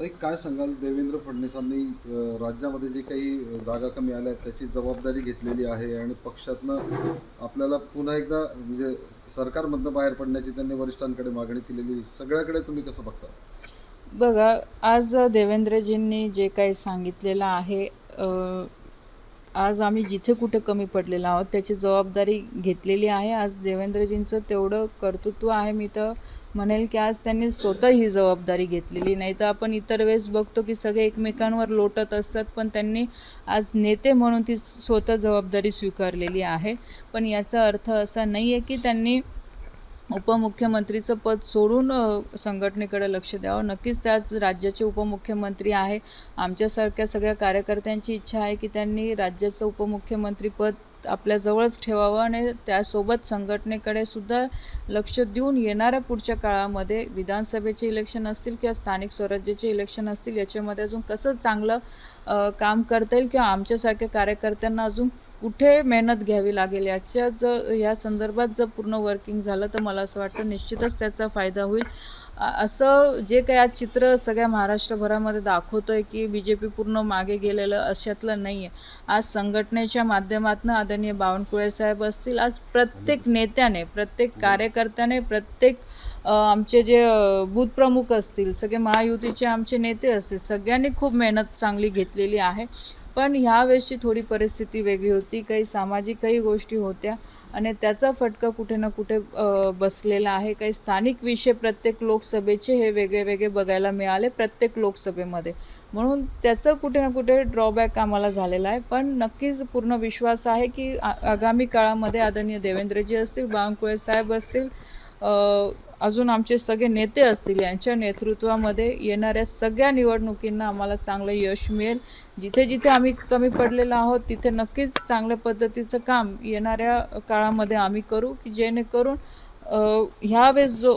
एक काय सांगाल? देवेंद्र फडणवीसांनी राज्यामध्ये जे काही जागा कमी आल्या आहेत त्याची जबाबदारी घेतलेली आहे आणि पक्षातनं आपल्याला पुन्हा एकदा म्हणजे सरकारमधनं बाहेर पडण्याची त्यांनी वरिष्ठांकडे मागणी केलेली सगळ्याकडे तुम्ही कसं बघता? बघा आज देवेंद्रजींनी जे काही सांगितलेलं आहे आज आम्ही जिथे कुठे कमी पडलेलो आहोत त्याची जबाबदारी घेतलेली आहे. आज देवेंद्रजींचं तेवढं कर्तृत्व आहे. मी तर म्हणेल की आज त्यांनी स्वतः ही जबाबदारी घेतलेली. नाही तर आपण इतर वेळेस बघतो की सगळे एकमेकांवर लोटत असतात पण त्यांनी आज नेते म्हणून ती स्वतः जबाबदारी स्वीकारलेली आहे. पण याचा अर्थ असा नाही आहे की त्यांनी उपमुख्यमंत्रीचं पद सोडून संघटनेकडे लक्ष द्यावं. नक्कीच त्याच राज्याचे उपमुख्यमंत्री आहे. आमच्यासारख्या सगळ्या कार्यकर्त्यांची इच्छा आहे की त्यांनी राज्याचं उपमुख्यमंत्रीपद आपल्याजवळच ठेवावं आणि त्यासोबत संघटनेकडे सुद्धा लक्ष देऊन येणाऱ्या पुढच्या काळामध्ये विधानसभेचे इलेक्शन असतील किंवा स्थानिक स्वराज्याचे इलेक्शन असतील याच्यामध्ये अजून कसं चांगलं काम करता येईल किंवा आमच्यासारख्या कार्यकर्त्यांना अजून कुठे मेहनत घ्यावी लागेल याच्या जर या संदर्भात जर पूर्ण वर्किंग झालं तर मला असं वाटतं निश्चितच त्याचा फायदा होईल. असं जे काही आज चित्र सगळ्या महाराष्ट्रभरामध्ये दाखवतो आहे की बी जे पी पूर्ण मागे गेलेलं अशातलं नाही आहे आज संघटनेच्या माध्यमातून आदरणीय बावनकुळे साहेब असतील आज प्रत्येक नेत्याने प्रत्येक कार्यकर्त्याने प्रत्येक आमचे जे अ, बूथ प्रमुख असतील सगळे महायुतीचे आमचे नेते असतील सगळ्यांनी खूप मेहनत चांगली घेतलेली आहे. पण ह्यावेळेसची थोडी परिस्थिती वेगळी होती. काही सामाजिक काही गोष्टी होत्या आणि त्याचा फटका कुठे ना कुठे बसलेला आहे. काही स्थानिक विषय प्रत्येक लोकसभेचे हे वेगळे वेगळे बघायला मिळाले प्रत्येक लोकसभेमध्ये. म्हणून त्याचं कुठे ना कुठे ड्रॉबॅक आम्हाला झालेला आहे. पण नक्कीच पूर्ण विश्वास आहे की आ आगामी काळामध्ये आदरणीय देवेंद्रजी असतील बावनकुळे साहेब असतील अजून आमचे सगळे नेते असतील यांच्या नेतृत्वामध्ये येणाऱ्या सगळ्या निवडणुकींना आम्हाला चांगलं यश मिळेल. जिथे जिथे आम्ही कमी पडलेलो आहोत तिथे नक्कीच चांगल्या पद्धतीचं काम येणाऱ्या काळामध्ये आम्ही करू की जेणेकरून ह्यावेळेस जो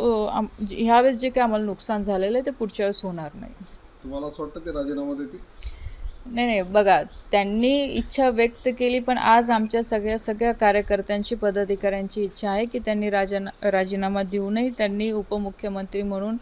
ह्यावेळेस जे काही आम्हाला नुकसान झालेलं आहे ते पुढच्या वेळेस होणार नाही. तुम्हाला असं वाटतं ते राजीनामा देतील? नाही नाही बघा त्यांनी इच्छा व्यक्त केली पण आज आमच्या सगळ्या सगळ्या कार्यकर्त्यांची पदाधिकाऱ्यांची इच्छा आहे की त्यांनी राजना राजीनामा देऊनही त्यांनी उपमुख्यमंत्री म्हणून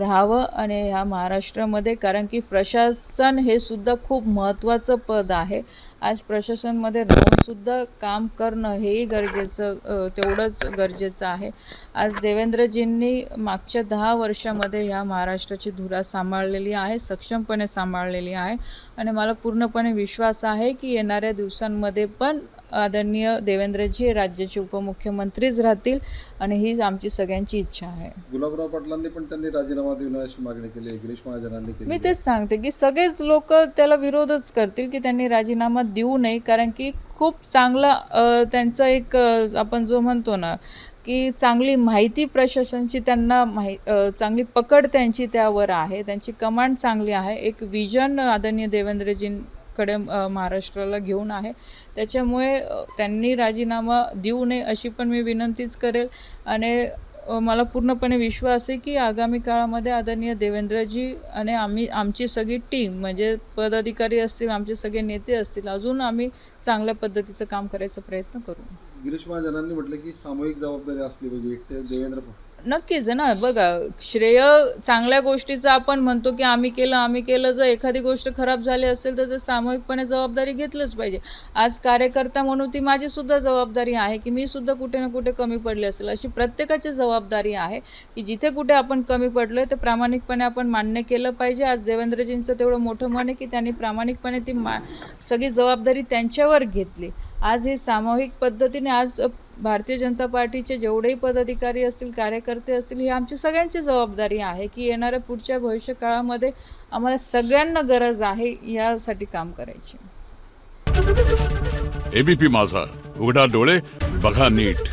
राहावं आणि ह्या महाराष्ट्रामध्ये कारण की प्रशासन हे सुद्धा खूप महत्त्वाचं पद आहे. आज प्रशासनमध्ये राहूनसुद्धा काम करणं हेही गरजेचं तेवढंच गरजेचं आहे. आज देवेंद्रजींनी मागच्या दहा वर्षामध्ये ह्या महाराष्ट्राची धुरा सांभाळलेली आहे सक्षमपणे सांभाळलेली आहे आणि मला पूर्णपणे विश्वास आहे की येणाऱ्या दिवसांमध्ये पण आदरणीय देवेंद्रजी हे राज्याचे उपमुख्यमंत्रीच राहतील आणि हीच आमची सगळ्यांची इच्छा आहे. गुलाबराव पाटलांनी पण त्यांनी राजीनामा देऊ नये अशी मागणी केली गिरीश महाजनांनी मी तेच सांगते की सगळेच लोक त्याला विरोधच करतील की त्यांनी राजीनामा देऊ नये कारण की खूप चांगला त्यांचं एक आपण जो म्हणतो ना की चांगली माहिती प्रशासनची त्यांना माहि चांगली पकड त्यांची त्यावर आहे. त्यांची कमांड चांगली आहे. एक विजन आदरणीय देवेंद्रजींकडे महाराष्ट्राला घेऊन आहे. त्याच्यामुळे त्यांनी राजीनामा देऊ नये अशी पण मी विनंतीच करेल. आणि मला पूर्णपणे विश्वास आहे की आगामी काळामध्ये आदरणीय देवेंद्रजी आणि आम्ही आमची सगळी टीम म्हणजे पदाधिकारी असतील आमचे सगळे नेते असतील अजून आम्ही चांगल्या पद्धतीचं काम करायचा प्रयत्न करू. गिरीश महाजनांनी म्हटलं की सामूहिक जबाबदारी असली पाहिजे एकटे देवेंद्र नक्कीच आहे ना. बघा श्रेय चांगल्या गोष्टीचं आपण म्हणतो की आम्ही केलं आम्ही केलं. जर एखादी गोष्ट खराब झाली असेल तर ते सामूहिकपणे जबाबदारी घेतलंच पाहिजे. आज कार्यकर्ता म्हणून ती माझीसुद्धा जबाबदारी आहे की मी सुद्धा कुठे ना कुठे कमी पडले असेल. अशी प्रत्येकाची जबाबदारी आहे की जिथे कुठे आपण कमी पडलो आहे ते प्रामाणिकपणे आपण मान्य केलं पाहिजे. आज देवेंद्रजींचं तेवढं मोठं मन आहे की त्यांनी प्रामाणिकपणे ती मा सगळी जबाबदारी त्यांच्यावर घेतली. आज ही सामूहिक पद्धतीने आज भारतीय जनता पार्टीचे जेवढेही पदाधिकारी असतील कार्यकर्ते असतील ही आमची सगळ्यांची जबाबदारी आहे की येणाऱ्या पुढच्या भविष्य काळामध्ये आम्हाला सगळ्यांना गरज आहे यासाठी काम करायची. एबीपी माझा. उघडा डोळे बघा नीट.